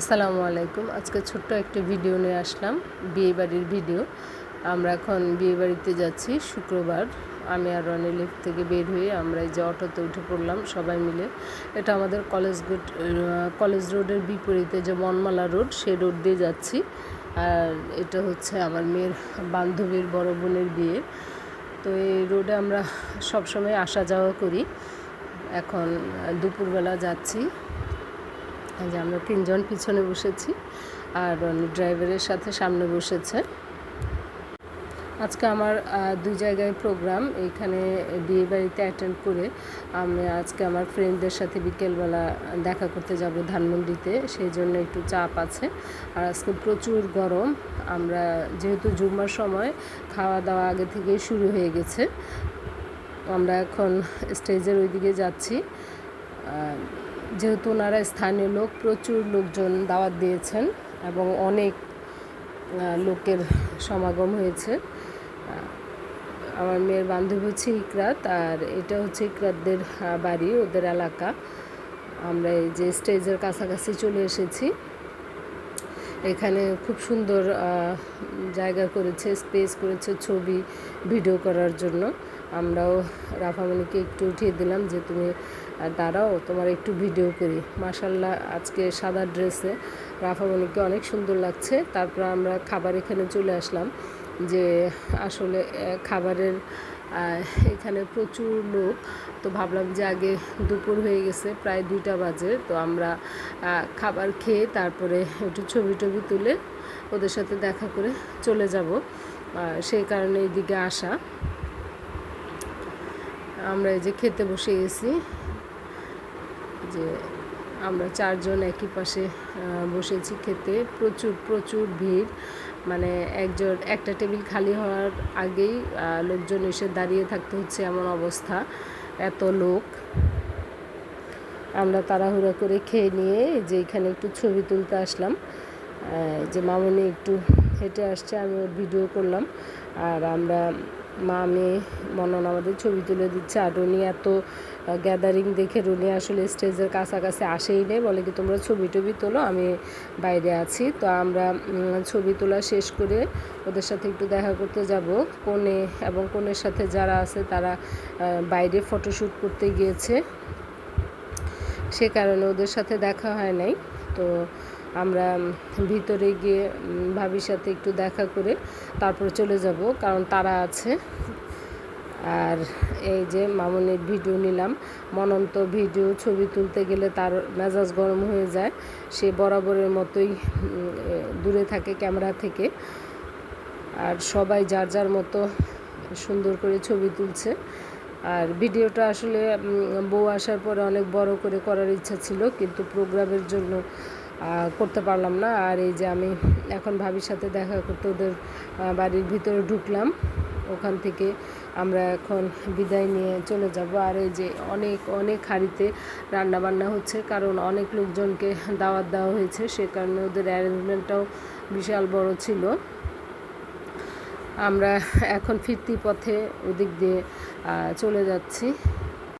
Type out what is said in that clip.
আসসালামু আলাইকুম। আজকে ছোট্ট একটা ভিডিও নিয়ে আসলাম, বিয়ে বাড়ির ভিডিও। আমরা এখন বিয়ে বাড়িতে যাচ্ছি, শুক্রবার। আমি আর রনি লিফট থেকে বের হয়ে আমরা এই যে অটোতে উঠে পড়লাম সবাই মিলে। এটা আমাদের কলেজ রোড কলেজ রোডের বিপরীতে যে মনমালা রোড সেই রোড দিয়ে যাচ্ছি। আর এটা হচ্ছে আমার মেয়ের বান্ধবীর বড় বোনের বিয়ে। তো এই রোডে আমরা সবসময় আসা যাওয়া করি। এখন দুপুরবেলা যাচ্ছি। যে আমরা তিনজন পিছনে বসেছি আর ড্রাইভারের সাথে সামনে বসেছে। আজকে আমার দুই জায়গায় প্রোগ্রাম এখানে বিয়ে বাড়িতে অ্যাটেন্ড করে আমি আজকে আমার ফ্রেন্ডদের সাথে বিকেলবেলা দেখা করতে যাব ধানমন্ডিতে, সেই জন্য একটু চাপ আছে। আর আজকে প্রচুর গরম, আমরা যেহেতু জুম্মার সময়, খাওয়া দাওয়া আগে থেকেই শুরু হয়ে গেছে। আমরা এখন স্টেজের ওইদিকে যাচ্ছি। যেহেতু ওনারা স্থানীয় লোক, প্রচুর লোকজন দাওয়াত দিয়েছেন এবং অনেক লোকের সমাগম হয়েছে। আমার মেয়ের বান্ধবী হচ্ছে ইকরাত, আর এটা হচ্ছে ইকরাতদের বাড়ি, ওদের এলাকা। আমরা এই যে স্টেজের কাছাকাছি চলে এসেছি। এখানে খুব সুন্দর জায়গা করেছে, স্পেস করেছে ছবি, ভিডিও করার জন্য। আমরাও রাফামণিকে একটু উঠিয়ে দিলাম যে তুমি দাঁড়াও, তোমার একটু ভিডিও করি। মাসাল্লাহ আজকে সাদা ড্রেসে রাফামণিকে অনেক সুন্দর লাগছে। তারপর আমরা খাবার এখানে চলে আসলাম যে আসলে খাবারের এখানে প্রচুর লোক। তো ভাবলাম যে আগে দুপুর হয়ে গেছে, প্রায় দুইটা বাজে। তো আমরা খাবার খেয়ে তারপরে একটু ছবি টবি তুলে ওদের সাথে দেখা করে চলে যাব। সেই কারণে এইদিকে আসা। আমরা এই যে খেতে বসে গেছি, যে আমরা চারজন একই পাশে বসেছি খেতে। প্রচুর প্রচুর ভিড়। মানে একজন, একটা টেবিল খালি হওয়ার আগেই লোকজন এসে দাঁড়িয়ে থাকতে হচ্ছে এমন অবস্থা। এত লোক। আমরা তাড়াহুড়া করে খেয়ে নিয়ে যে এখানে একটু ছবি তুলতে আসলাম। যে মামনি একটু হেঁটে আসছে, আমি ওর ভিডিও করলাম। আর আমরা মা, মেয়ে, মনন আমাদের ছবি তুলে দিচ্ছে। আর রনি এত গ্যাদারিং দেখে রনি আসলে স্টেজের কাছাকাছি আসেই নেই। বলে কি, তোমরা ছবি টবি তোলো, আমি বাইরে আছি। তো আমরা ছবি তোলা শেষ করে ওদের সাথে একটু দেখা করতে যাব। কোনে এবং কোনের সাথে যারা আছে, তারা বাইরে ফটোশ্যুট করতে গিয়েছে। সে কারণে ওদের সাথে দেখা হয় নাই। তো আমরা ভিতরে গিয়ে ভাবির সাথে একটু দেখা করে তারপরে চলে যাব, কারণ তারা আছে। আর এই যে মামনির ভিডিও নিলাম, মনন্ত ভিডিও, ছবি তুলতে গেলে তার মেজাজ গরম হয়ে যায়। সে বরাবরের মতোই দূরে থাকে ক্যামেরা থেকে। আর সবাই যার যার মতো সুন্দর করে ছবি তুলছে। আর ভিডিওটা আসলে বউ আসার পরে অনেক বড় করে করার ইচ্ছা ছিল, কিন্তু প্রোগ্রামের জন্য করতে পারলাম না। আর এই যে আমি এখন ভাবির সাথে দেখা করতে ওদের বাড়ির ভিতরে ঢুকলাম। ওখান থেকে আমরা এখন বিদায় নিয়ে চলে যাব। আর এই যে অনেক অনেক হাঁড়িতে রান্নাবান্না হচ্ছে, কারণ অনেক লোকজনকে দাওয়াত দেওয়া হয়েছে। সে কারণে ওদের অ্যারেঞ্জমেন্টটাও বিশাল বড় ছিল। আমরা এখন ফিরতি পথে ওদিক দিয়ে চলে যাচ্ছি।